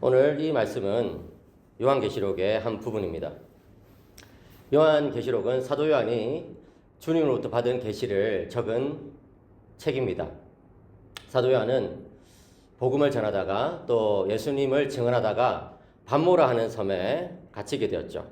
오늘 이 말씀은 요한계시록의 한 부분입니다. 요한계시록은 사도 요한이 주님으로부터 받은 계시를 적은 책입니다. 사도 요한은 복음을 전하다가 또 예수님을 증언하다가 반모라 하는 섬에 갇히게 되었죠.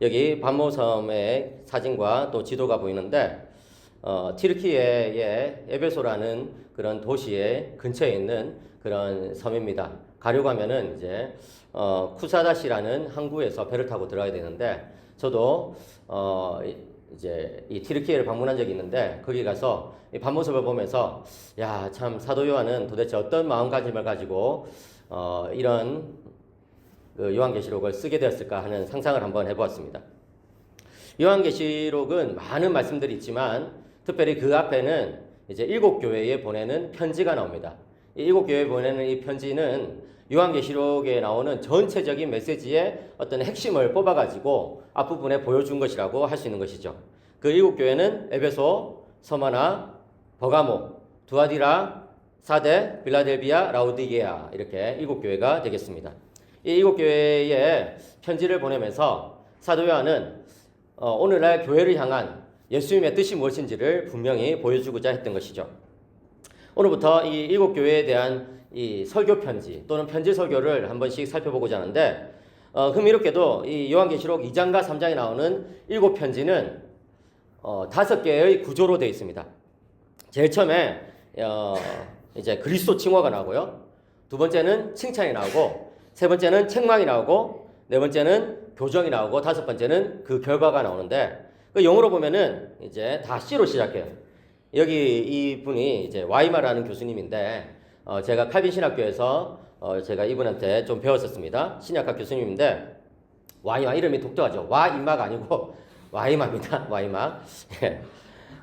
여기 반모 섬의 사진과 또 지도가 보이는데 어, 티르키예의 에베소라는 그런 도시의 근처에 있는 그런 섬입니다. 가려고 하면은 이제 어, 쿠사다시라는 항구에서 배를 타고 들어가야 되는데 저도 어, 이- 이제 이 티르키예를 방문한 적이 있는데 거기 가서 이 반모습을 보면서 야 참 사도 요한은 도대체 어떤 마음가짐을 가지고 어, 이런 그 요한계시록을 쓰게 되었을까 하는 상상을 한번 해보았습니다. 요한계시록은 많은 말씀들이 있지만 특별히 그 앞에는 이제 일곱 교회에 보내는 편지가 나옵니다. 이 일곱 교회에 보내는 이 편지는 요한계시록에 나오는 전체적인 메시지의 어떤 핵심을 뽑아가지고 앞부분에 보여준 것이라고 할 수 있는 것이죠. 그 일곱 교회는 에베소, 서마나, 버가모, 두아디라, 사데, 빌라델비아, 라우디게아 이렇게 일곱 교회가 되겠습니다. 이 일곱 교회에 편지를 보내면서 사도 요한은 어, 오늘날 교회를 향한 예수님의 뜻이 무엇인지를 분명히 보여주고자 했던 것이죠. 오늘부터 이 일곱 교회에 대한 이 설교 편지 또는 편지 설교를 한 번씩 살펴보고자 하는데 어, 흥미롭게도 이 요한계시록 2장과 3장에 나오는 일곱 편지는 어, 다섯 개의 구조로 되어 있습니다. 제일 처음에 어, 이제 그리스도 칭호가 나오고요. 두 번째는 칭찬이 나오고 세 번째는 책망이 나오고 네 번째는 교정이 나오고 다섯 번째는 그 결과가 나오는데 그 영어로 보면은 이제 다 C로 시작해요. 여기 이 분이 이제 와이마라는 교수님인데 어, 제가 칼빈 신학교에서 어, 제가 이분한테 좀 배웠었습니다. 신약학 교수님인데 와이마 이름이 독특하죠. 와이마가 아니고 와이마입니다. 와이마. 예.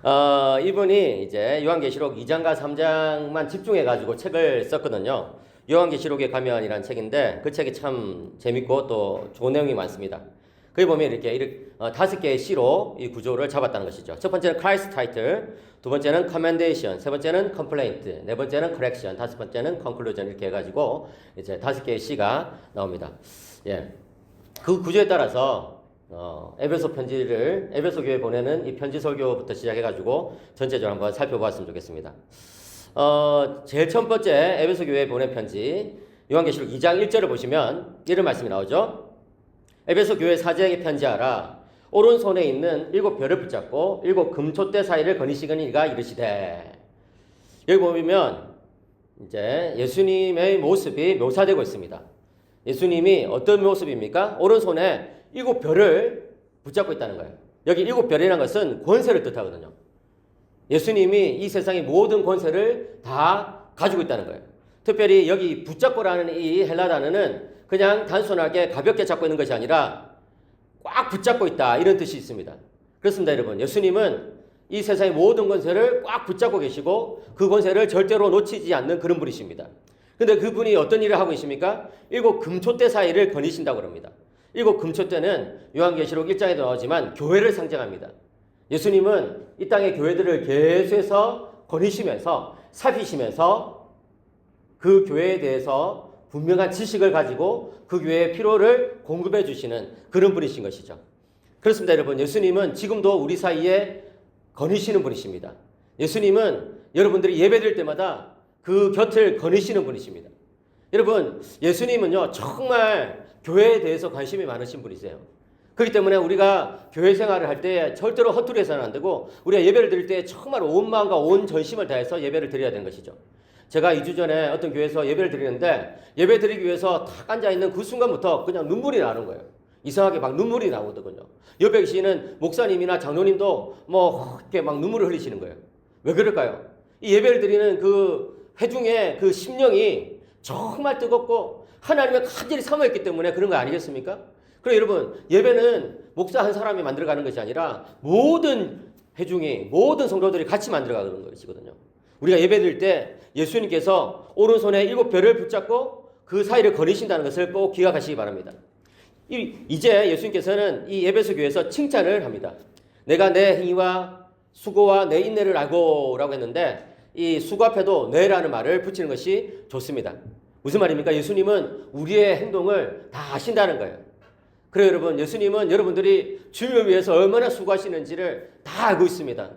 어, 이분이 이제 요한계시록 2장과 3장만 집중해 가지고 책을 썼거든요. 요한계시록의 가면이라는 책인데 그 책이 참 재밌고 또 좋은 내용이 많습니다. 거기 보면 이렇게, 이렇게 어, 다섯 개의 C로 이 구조를 잡았다는 것이죠. 첫 번째는 Christ title, 두 번째는 commendation, 세 번째는 complaint, 네 번째는 correction, 다섯 번째는 conclusion 이렇게 해가지고 이제 다섯 개의 C가 나옵니다. 예, 그 구조에 따라서 어, 에베소 편지를 에베소 교회 보내는 이 편지 설교부터 시작해가지고 전체적으로 한번 살펴보았으면 좋겠습니다. 어, 제일 첫 번째 에베소 교회 보낸 편지 요한계시록 2장 1절을 보시면 이런 말씀이 나오죠. 에베소 교회 사제에게 편지하라. 오른손에 있는 일곱 별을 붙잡고 일곱 금촛대 사이를 거니시거니가 이르시되. 여기 보면 이제 예수님의 모습이 묘사되고 있습니다. 예수님이 어떤 모습입니까? 오른손에 일곱 별을 붙잡고 있다는 거예요. 여기 일곱 별이라는 것은 권세를 뜻하거든요. 예수님이 이 세상의 모든 권세를 다 가지고 있다는 거예요. 특별히 여기 붙잡고라는 이 헬라 단어는 그냥 단순하게 가볍게 잡고 있는 것이 아니라 꽉 붙잡고 있다 이런 뜻이 있습니다. 그렇습니다, 여러분. 예수님은 이 세상의 모든 권세를 꽉 붙잡고 계시고 그 권세를 절대로 놓치지 않는 그런 분이십니다. 근데 그분이 어떤 일을 하고 계십니까? 일곱 금초대 사이를 거니신다고 합니다. 일곱 금초대는 요한계시록 1장에도 나오지만 교회를 상징합니다. 예수님은 이 땅의 교회들을 계속해서 거니시면서 살피시면서 그 교회에 대해서 분명한 지식을 가지고 그 교회의 필요를 공급해 주시는 그런 분이신 것이죠. 그렇습니다, 여러분. 예수님은 지금도 우리 사이에 거니시는 분이십니다. 예수님은 여러분들이 예배드릴 때마다 그 곁을 거니시는 분이십니다. 여러분, 예수님은요, 정말 교회에 대해서 관심이 많으신 분이세요. 그렇기 때문에 우리가 교회 생활을 할 때 절대로 허투루 해서는 안 되고 우리가 예배를 드릴 때 정말 온 마음과 온 전심을 다해서 예배를 드려야 되는 것이죠. 제가 2주 전에 어떤 교회에서 예배를 드리는데 예배 드리기 위해서 탁 앉아 있는 그 순간부터 그냥 눈물이 나는 거예요. 이상하게 막 눈물이 나오더군요. 옆에 계시는 목사님이나 장로님도 뭐 이렇게 막 눈물을 흘리시는 거예요. 왜 그럴까요? 이 예배를 드리는 그 회중의 그 심령이 정말 뜨겁고 하나님의 간절히 사모했기 때문에 그런 거 아니겠습니까? 그리고 여러분 예배는 목사 한 사람이 만들어가는 것이 아니라 모든 회중이 모든 성도들이 같이 만들어가는 것이거든요. 우리가 예배 드릴 때 예수님께서 오른손에 일곱 별을 붙잡고 그 사이를 거니신다는 것을 꼭 기억하시기 바랍니다. 이- 이제 예수님께서는 이 예배소 교회에서 칭찬을 합니다. 내가 내 행위와 수고와 내 인내를 알고 라고 했는데 이 수고 앞에도 내라는 말을 붙이는 것이 좋습니다. 무슨 말입니까? 예수님은 우리의 행동을 다 아신다는 거예요. 그래요, 여러분. 예수님은 여러분들이 주님을 위해서 얼마나 수고하시는지를 다 알고 있습니다.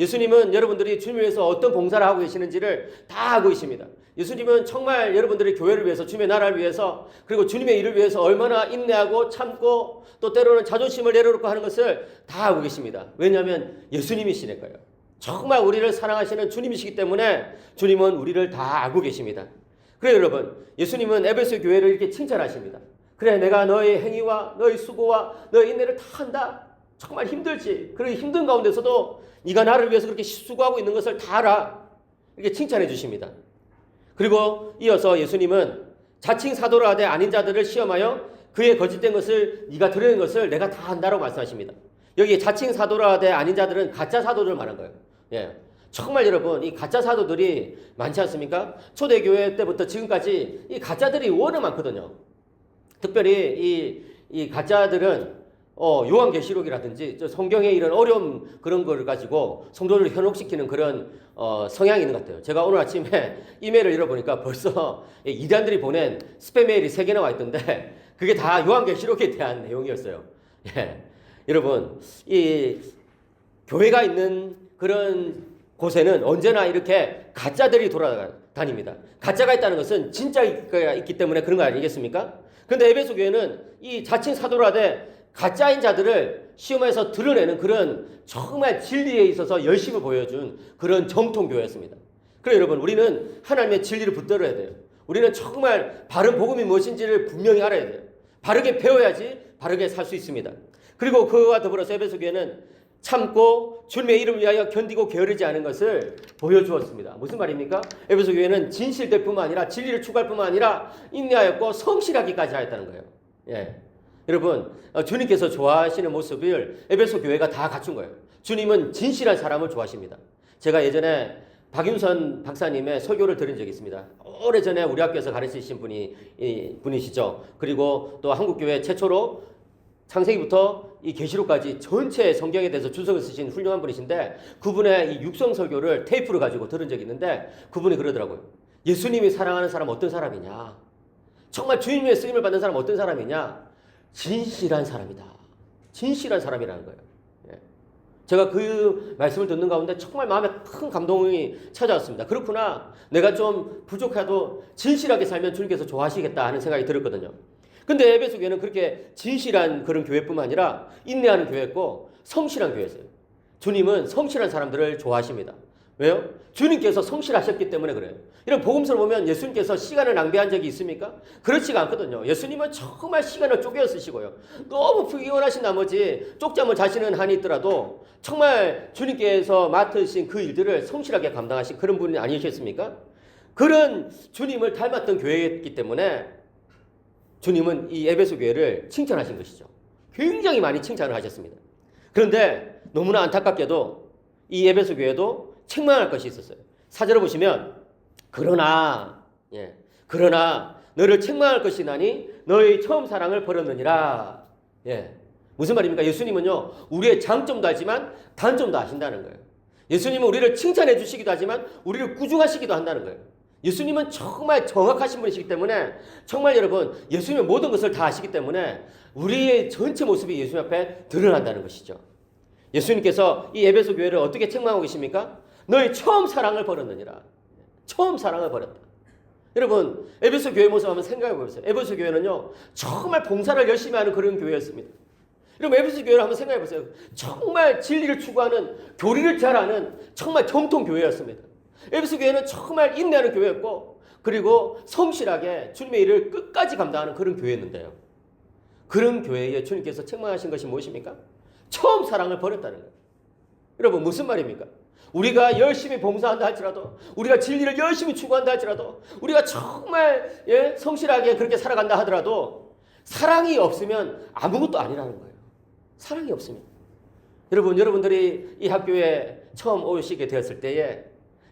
예수님은 여러분들이 주님을 위해서 어떤 봉사를 하고 계시는지를 다 알고 있습니다. 예수님은 정말 여러분들이 교회를 위해서, 주님의 나라를 위해서, 그리고 주님의 일을 위해서 얼마나 인내하고 참고 또 때로는 자존심을 내려놓고 하는 것을 다 알고 계십니다. 왜냐하면 예수님이시니까요. 정말 우리를 사랑하시는 주님이시기 때문에 주님은 우리를 다 알고 계십니다. 그래요, 여러분. 예수님은 에베소 교회를 이렇게 칭찬하십니다. 그래, 내가 너의 행위와 너의 수고와 너의 인내를 다 한다. 정말 힘들지. 그리고 힘든 가운데서도 네가 나를 위해서 그렇게 수고하고 있는 것을 다 알아. 이렇게 칭찬해 주십니다. 그리고 이어서 예수님은 자칭 사도를 하되 아닌 자들을 시험하여 그의 거짓된 것을 네가 드러낸 것을 내가 다 한다라고 말씀하십니다. 여기 자칭 사도를 하되 아닌 자들은 가짜 사도를 말한 거예요. 예. 정말 여러분 이 가짜 사도들이 많지 않습니까? 초대교회 때부터 지금까지 이 가짜들이 워낙 많거든요. 특별히 이, 이 가짜들은 어, 요한계시록이라든지 저 성경에 이런 어려운 그런 걸 가지고 성도를 현혹시키는 그런 어, 성향이 있는 것 같아요. 제가 오늘 아침에 이메일을 열어보니까 벌써 이 이단들이 보낸 스팸 메일이 세 개나 와 있던데 그게 다 요한계시록에 대한 내용이었어요. 예. 여러분 이 교회가 있는 그런 곳에는 언제나 이렇게 가짜들이 돌아다닙니다. 가짜가 있다는 것은 진짜가 있기 때문에 그런 거 아니겠습니까? 근데 에베소 교회는 이 자칭 사도라되 가짜인 자들을 시험에서 드러내는 그런 정말 진리에 있어서 열심을 보여준 그런 정통 교회였습니다. 그래 여러분 우리는 하나님의 진리를 붙들어야 돼요. 우리는 정말 바른 복음이 무엇인지를 분명히 알아야 돼요. 바르게 배워야지 바르게 살 수 있습니다. 그리고 그와 더불어서 에베소 교회는 참고 주님의 이름을 위하여 견디고 게으르지 않은 것을 보여주었습니다. 무슨 말입니까? 에베소 교회는 진실될 뿐만 아니라 진리를 추구할 뿐만 아니라 인내하였고 성실하기까지 하였다는 거예요. 예. 여러분, 어, 주님께서 좋아하시는 모습을 에베소 교회가 다 갖춘 거예요. 주님은 진실한 사람을 좋아하십니다. 제가 예전에 박윤선 박사님의 설교를 들은 적이 있습니다. 오래전에 우리 학교에서 가르치신 분이 이 분이시죠. 그리고 또 한국 교회 최초로 창세기부터 이 계시록까지 전체 성경에 대해서 주석을 쓰신 훌륭한 분이신데 그분의 이 육성 설교를 테이프를 가지고 들은 적이 있는데 그분이 그러더라고요. 예수님이 사랑하는 사람 어떤 사람이냐? 정말 주님의 쓰임을 받는 사람 어떤 사람이냐? 진실한 사람이다. 진실한 사람이라는 거예요. 예. 제가 그 말씀을 듣는 가운데 정말 마음에 큰 감동이 찾아왔습니다. 그렇구나. 내가 좀 부족해도 진실하게 살면 주님께서 좋아하시겠다 하는 생각이 들었거든요. 근데 에베소 교회는 그렇게 진실한 그런 교회뿐만 아니라 인내하는 교회였고 성실한 교회였어요. 주님은 성실한 사람들을 좋아하십니다. 왜요? 주님께서 성실하셨기 때문에 그래요. 이런 복음서를 보면 예수님께서 시간을 낭비한 적이 있습니까? 그렇지가 않거든요. 예수님은 정말 시간을 쪼개 쓰시고요. 너무 피곤하신 나머지 쪽잠을 자시는 한이 있더라도 정말 주님께서 맡으신 그 일들을 성실하게 감당하신 그런 분이 아니셨습니까? 그런 주님을 닮았던 교회였기 때문에 주님은 이 에베소 교회를 칭찬하신 것이죠. 굉장히 많이 칭찬을 하셨습니다. 그런데 너무나 안타깝게도 이 에베소 교회도 책망할 것이 있었어요. 사절을 보시면 그러나 예 그러나 너를 책망할 것이 나니 너의 처음 사랑을 버렸느니라. 예 무슨 말입니까? 예수님은요 우리의 장점도 알지만 단점도 아신다는 거예요. 예수님은 우리를 칭찬해 주시기도 하지만 우리를 꾸중하시기도 한다는 거예요. 예수님은 정말 정확하신 분이시기 때문에 정말 여러분 예수님의 모든 것을 다 아시기 때문에 우리의 전체 모습이 예수님 앞에 드러난다는 것이죠. 예수님께서 이 에베소 교회를 어떻게 책망하고 계십니까? 너희 처음 사랑을 버렸느니라. 처음 사랑을 버렸다. 여러분 에베소 교회 모습 한번 생각해 보세요. 에베소 교회는요 정말 봉사를 열심히 하는 그런 교회였습니다. 여러분 에베소 교회를 한번 생각해 보세요. 정말 진리를 추구하는 교리를 잘하는 정말 정통 교회였습니다. 에베소 교회는 정말 인내하는 교회였고 그리고 성실하게 주님의 일을 끝까지 감당하는 그런 교회였는데요. 그런 교회에 주님께서 책망하신 것이 무엇입니까? 처음 사랑을 버렸다는 거예요. 여러분 무슨 말입니까? 우리가 열심히 봉사한다 할지라도 우리가 진리를 열심히 추구한다 할지라도 우리가 정말 예, 성실하게 그렇게 살아간다 하더라도 사랑이 없으면 아무것도 아니라는 거예요. 사랑이 없으면 여러분 여러분들이 이 학교에 처음 오시게 되었을 때에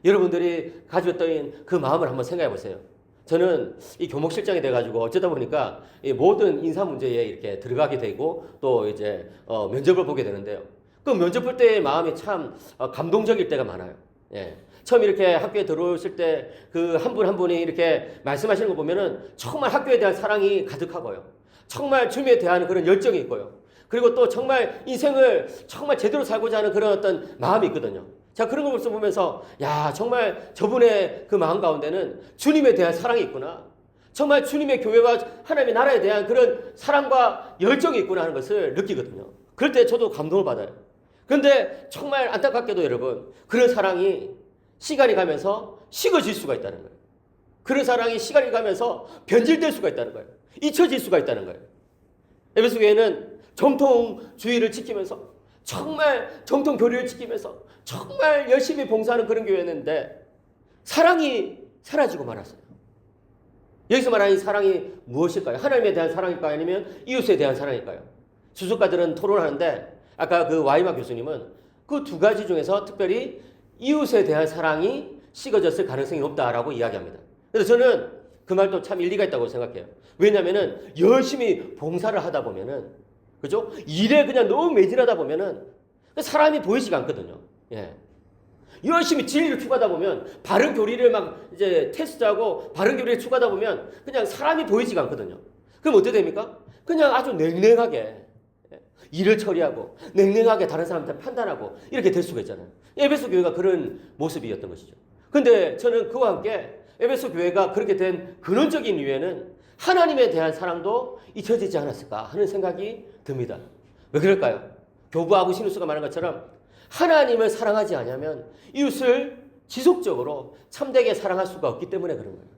여러분들이 가졌던 그 마음을 한번 생각해 보세요. 저는 이 교목실장이 돼가지고 어쩌다 보니까 이 모든 인사 문제에 이렇게 들어가게 되고 또 이제 어, 면접을 보게 되는데요. 그 면접 볼 때의 마음이 참 어, 감동적일 때가 많아요. 예. 처음 이렇게 학교에 들어오실 때 그 한분한 분이 이렇게 말씀하시는 거 보면은 정말 학교에 대한 사랑이 가득하고요. 정말 주님에 대한 그런 열정이 있고요. 그리고 또 정말 인생을 정말 제대로 살고자 하는 그런 어떤 마음이 있거든요. 자, 그런 걸 벌써 보면서, 야, 정말 저분의 그 마음 가운데는 주님에 대한 사랑이 있구나. 정말 주님의 교회와 하나님의 나라에 대한 그런 사랑과 열정이 있구나 하는 것을 느끼거든요. 그럴 때 저도 감동을 받아요. 그런데 정말 안타깝게도 여러분, 그런 사랑이 시간이 가면서 식어질 수가 있다는 거예요. 그런 사랑이 시간이 가면서 변질될 수가 있다는 거예요. 잊혀질 수가 있다는 거예요. 에베소 교회는 정통주의를 지키면서 정말 정통 교리를 지키면서 정말 열심히 봉사하는 그런 교회였는데 사랑이 사라지고 말았어요. 여기서 말하는 이 사랑이 무엇일까요? 하나님에 대한 사랑일까요? 아니면 이웃에 대한 사랑일까요? 수석가들은 토론하는데 아까 그 와이마 교수님은 그 두 가지 중에서 특별히 이웃에 대한 사랑이 식어졌을 가능성이 높다라고 이야기합니다. 그래서 저는 그 말도 참 일리가 있다고 생각해요. 왜냐면은 열심히 봉사를 하다 보면은 그죠? 일에 그냥 너무 매진하다 보면은 사람이 보이지가 않거든요. 예. 열심히 진리를 추구하다 보면 바른 교리를 막 이제 테스트하고 바른 교리를 추구하다 보면 그냥 사람이 보이지가 않거든요. 그럼 어떻게 됩니까? 그냥 아주 냉랭하게 예, 일을 처리하고 냉랭하게 다른 사람한테 판단하고 이렇게 될 수가 있잖아요. 에베소 교회가 그런 모습이었던 것이죠. 근데 저는 그와 함께 에베소 교회가 그렇게 된 근원적인 이유에는 하나님에 대한 사랑도 잊혀지지 않았을까 하는 생각이 듭니다. 왜 그럴까요? 교부하고 신우수가 말한 것처럼 하나님을 사랑하지 않으면 이웃을 지속적으로 참되게 사랑할 수가 없기 때문에 그런 거예요.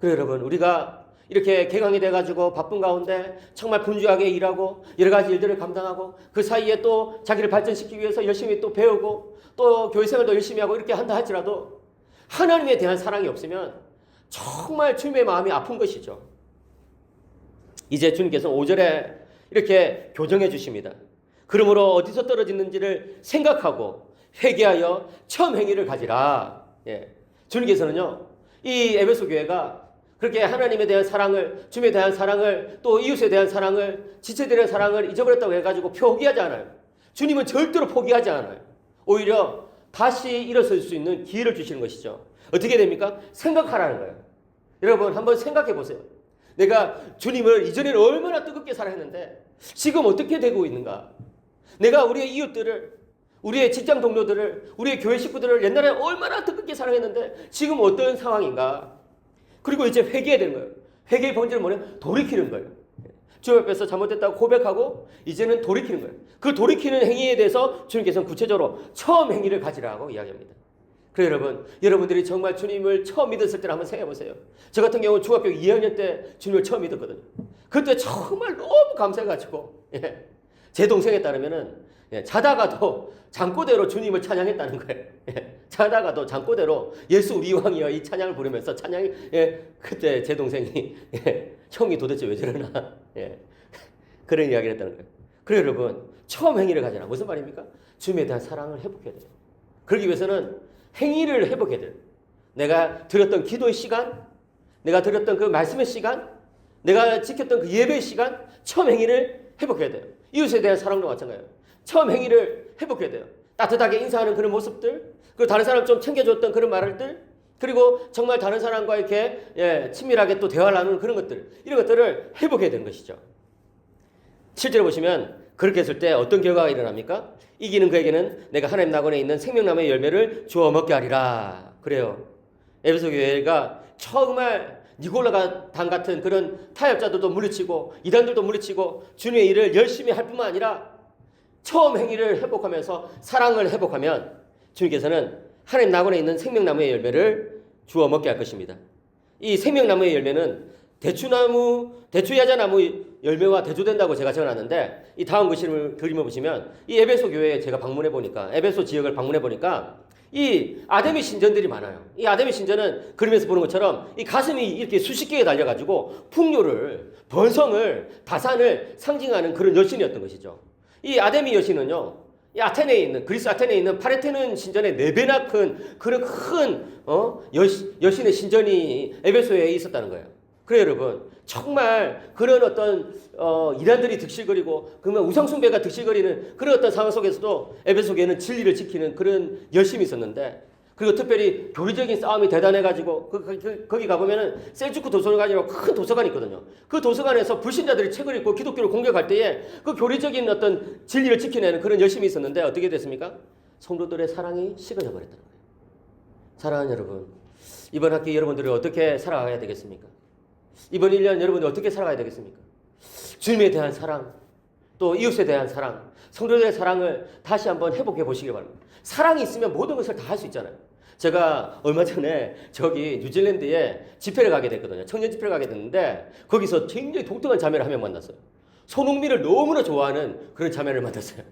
그래 여러분 우리가 이렇게 개강이 돼가지고 바쁜 가운데 정말 분주하게 일하고 여러 가지 일들을 감당하고 그 사이에 또 자기를 발전시키기 위해서 열심히 또 배우고 또 교회 생활도 열심히 하고 이렇게 한다 할지라도 하나님에 대한 사랑이 없으면 정말 주님의 마음이 아픈 것이죠. 이제 주님께서 5절에 이렇게 교정해 주십니다. 그러므로 어디서 떨어지는지를 생각하고 회개하여 처음 행위를 가지라. 예. 주님께서는요, 이 에베소 교회가 그렇게 하나님에 대한 사랑을, 주님에 대한 사랑을, 또 이웃에 대한 사랑을, 지체들에 사랑을 잊어버렸다고 해가지고 포기하지 않아요. 주님은 절대로 포기하지 않아요. 오히려 다시 일어설 수 있는 기회를 주시는 것이죠. 어떻게 됩니까? 생각하라는 거예요. 여러분, 한번 생각해 보세요. 내가 주님을 이전에는 얼마나 뜨겁게 사랑했는데, 지금 어떻게 되고 있는가? 내가 우리의 이웃들을 우리의 직장 동료들을 우리의 교회 식구들을 옛날에 얼마나 뜨겁게 사랑했는데 지금 어떤 상황인가? 그리고 이제 회개해야 되는 거예요. 회개의 본질은 뭐냐? 돌이키는 거예요. 주 앞에서 잘못됐다고 고백하고 이제는 돌이키는 거예요. 그 돌이키는 행위에 대해서 주님께서는 구체적으로 처음 행위를 가지라고 이야기합니다. 그래 여러분, 여러분들이 정말 주님을 처음 믿었을 때를 한번 생각해 보세요. 저 같은 경우 중학교 2학년 때 주님을 처음 믿었거든요. 그때 정말 너무 감사해가지고 예. 제 동생에 따르면은 예, 자다가도 잠꼬대로 주님을 찬양했다는 거예요. 예, 자다가도 잠꼬대로 예수 우리 왕이여 이 찬양을 부르면서 찬양이 예, 그때 제 동생이 예, 형이 도대체 왜 저러나 예, 그런 이야기를 했다는 거예요. 그래 여러분 처음 행위를 가져라 무슨 말입니까? 주님에 대한 사랑을 회복해야 돼요. 그러기 위해서는 행위를 회복해야 돼요. 내가 드렸던 기도의 시간, 내가 드렸던 그 말씀의 시간, 내가 지켰던 그 예배의 시간, 처음 행위를 회복해야 돼요. 이웃에 대한 사랑도 마찬가지예요. 처음 행위를 회복해야 돼요. 따뜻하게 인사하는 그런 모습들, 그리고 다른 사람 좀 챙겨줬던 그런 말들, 그리고 정말 다른 사람과 이렇게 예, 친밀하게 또 대화를 나누는 그런 것들, 이런 것들을 회복해야 되는 것이죠. 실제로 보시면 그렇게 했을 때 어떤 결과가 일어납니까? 이기는 그에게는 내가 하나님 낙원에 있는 생명나무의 열매를 주어 먹게 하리라. 그래요. 에베소 교회가 정말 니골라가 당 같은 그런 타협자들도 물리치고 이단들도 물리치고 주님의 일을 열심히 할 뿐만 아니라 처음 행위를 회복하면서 사랑을 회복하면 주님께서는 하나님 낙원에 있는 생명나무의 열매를 주어 먹게 할 것입니다. 이 생명나무의 열매는 대추나무, 대추야자나무 열매와 대조된다고 제가 적어놨는데 이 다음 글씨를 그림을 보시면 이 에베소 교회에 제가 방문해 보니까 에베소 지역을 방문해 보니까 이 아데미 신전들이 많아요. 이 아데미 신전은 그림에서 보는 것처럼 이 가슴이 이렇게 수십 개에 달려가지고 풍요를, 번성을, 다산을 상징하는 그런 여신이었던 것이죠. 이 아데미 여신은요, 이 아테네에 있는 그리스 아테네에 있는 파레테는 신전의 네 배나 큰 그런 큰 어? 여신, 여신의 신전이 에베소에 있었다는 거예요. 그래 여러분 정말 그런 어떤 어, 이단들이 득실거리고 그러면 우상숭배가 득실거리는 그런 어떤 상황 속에서도 에베소 교회는 진리를 지키는 그런 열심이 있었는데 그리고 특별히 교리적인 싸움이 대단해가지고 그, 그, 그, 거기 가보면은 셀주크 도서관이라고 큰 도서관이 있거든요. 그 도서관에서 불신자들이 책을 읽고 기독교를 공격할 때에 그 교리적인 어떤 진리를 지켜내는 그런 열심이 있었는데 어떻게 됐습니까? 성도들의 사랑이 식어져 버렸다는 거예요. 사랑하는 여러분, 이번 학기 여러분들이 어떻게 살아가야 되겠습니까? 이번 1년 여러분들 어떻게 살아가야 되겠습니까? 주님에 대한 사랑, 또 이웃에 대한 사랑, 성도들의 사랑을 다시 한번 회복해 보시기 바랍니다. 사랑이 있으면 모든 것을 다 할 수 있잖아요. 제가 얼마 전에 저기 뉴질랜드에 집회를 가게 됐거든요. 청년 집회를 가게 됐는데 거기서 굉장히 독특한 자매를 한 명 만났어요. 손흥민을 너무나 좋아하는 그런 자매를 만났어요.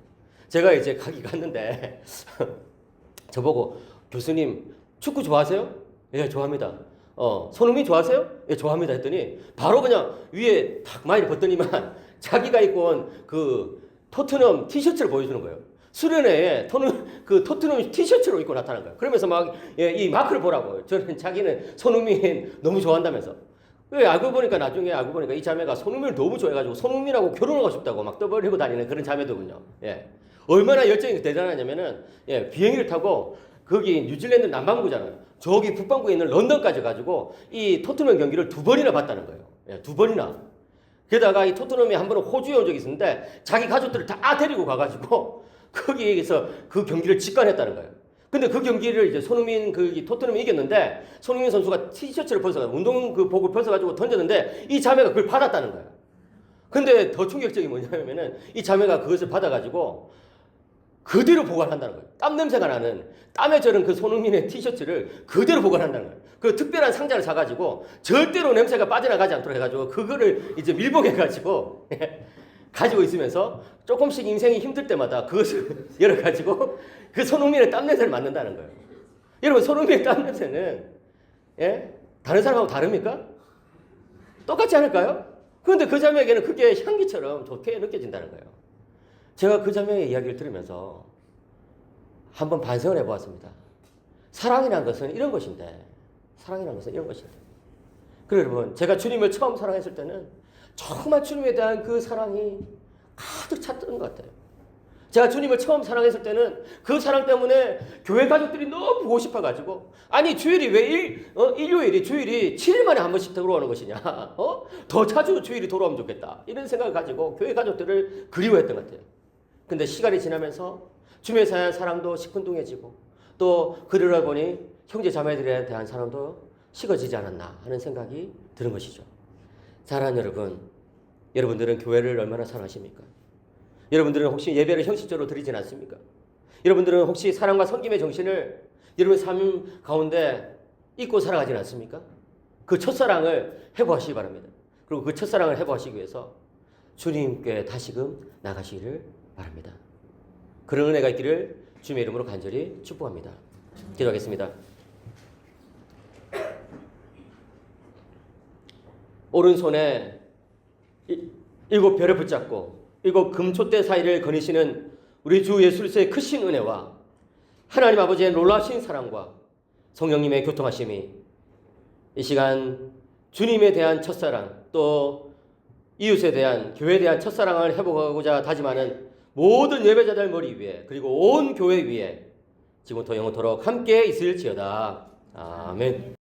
제가 이제 가기 갔는데 저보고 교수님 축구 좋아하세요? 예, 좋아합니다. 어, 손흥민 좋아하세요? 예, 좋아합니다. 했더니 바로 그냥 위에 탁 마이를 벗더니만 자기가 입고 온 그 토트넘 티셔츠를 보여주는 거예요. 수련회에 토는 그 토트넘 티셔츠로 입고 나타난 거예요. 그러면서 막이 마크를 보라고. 저는 자기는 손흥민 너무 좋아한다면서. 왜 알고 보니까 나중에 알고 보니까 이 자매가 손흥민을 너무 좋아해가지고 손흥민하고 결혼하고 싶다고 막 떠벌리고 다니는 그런 자매더군요. 예. 얼마나 열정이 대단하냐면은 예, 비행기를 타고 거기 뉴질랜드 남반구잖아요. 저기 북반구에 있는 런던까지 가지고 이 토트넘 경기를 두 번이나 봤다는 거예요. 예, 두 번이나. 게다가 이 토트넘이 한 번은 호주에 온 적이 있었는데 자기 가족들을 다 데리고 가가지고 거기에서 그 경기를 직관했다는 거예요. 근데 그 경기를 이제 손흥민 그 토트넘이 이겼는데 손흥민 선수가 티셔츠를 벗어 운동 그 복을 벗어 가지고 던졌는데 이 자매가 그걸 받았다는 거예요. 근데 더 충격적인 뭐냐면은 이 자매가 그것을 받아 가지고 그대로 보관한다는 거예요. 땀 냄새가 나는 땀에 절은 그 손흥민의 티셔츠를 그대로 보관한다는 거예요. 그 특별한 상자를 사가지고 절대로 냄새가 빠져나가지 않도록 해가지고 그거를 이제 밀봉해가지고 가지고 있으면서 조금씩 인생이 힘들 때마다 그것을 열어가지고 그 손흥민의 땀 냄새를 맡는다는 거예요. 여러분 손흥민의 땀 냄새는 예? 다른 사람하고 다릅니까? 똑같지 않을까요? 그런데 그 자매에게는 그게 향기처럼 좋게 느껴진다는 거예요. 제가 그 자매의 이야기를 들으면서 한번 반성을 해보았습니다. 사랑이라는 것은 이런 것인데, 사랑이라는 것은 이런 것인데. 그래 여러분, 제가 주님을 처음 사랑했을 때는 정말 주님에 대한 그 사랑이 가득 찼던 것 같아요. 제가 주님을 처음 사랑했을 때는 그 사랑 때문에 교회 가족들이 너무 보고 싶어가지고 아니 주일이 왜 일, 어, 일요일이 주일이 7일 만에 한 번씩 들어오는 것이냐 어? 더 자주 주일이 돌아오면 좋겠다 이런 생각을 가지고 교회 가족들을 그리워했던 것 같아요 근데 시간이 지나면서 주님에 대한 사랑도 시큰둥해지고 또 그러다 보니 형제 자매들에 대한 사랑도 식어지지 않았나 하는 생각이 드는 것이죠 사랑하는 여러분 여러분들은 교회를 얼마나 사랑하십니까? 여러분들은 혹시 예배를 형식적으로 드리진 않습니까? 여러분들은 혹시 사랑과 섬김의 정신을 여러분의 삶 가운데 잊고 살아가진 않습니까? 그 첫사랑을 회복하시기 바랍니다. 그리고 그 첫사랑을 회복하시기 위해서 주님께 다시금 나가시기를 바랍니다. 그런 은혜가 있기를 주님의 이름으로 간절히 축복합니다. 기도하겠습니다. 오른손에 이- 일곱 별을 붙잡고 일곱 금촛대 사이를 거니시는 우리 주 예수의 크신 은혜와 하나님 아버지의 놀라신 사랑과 성령님의 교통하심이 이 시간 주님에 대한 첫사랑 또 이웃에 대한 교회에 대한 첫사랑을 회복하고자 다짐하는 모든 예배자들 머리 위에 그리고 온 교회 위에 지금부터 영원토록 함께 있을지어다. 아멘.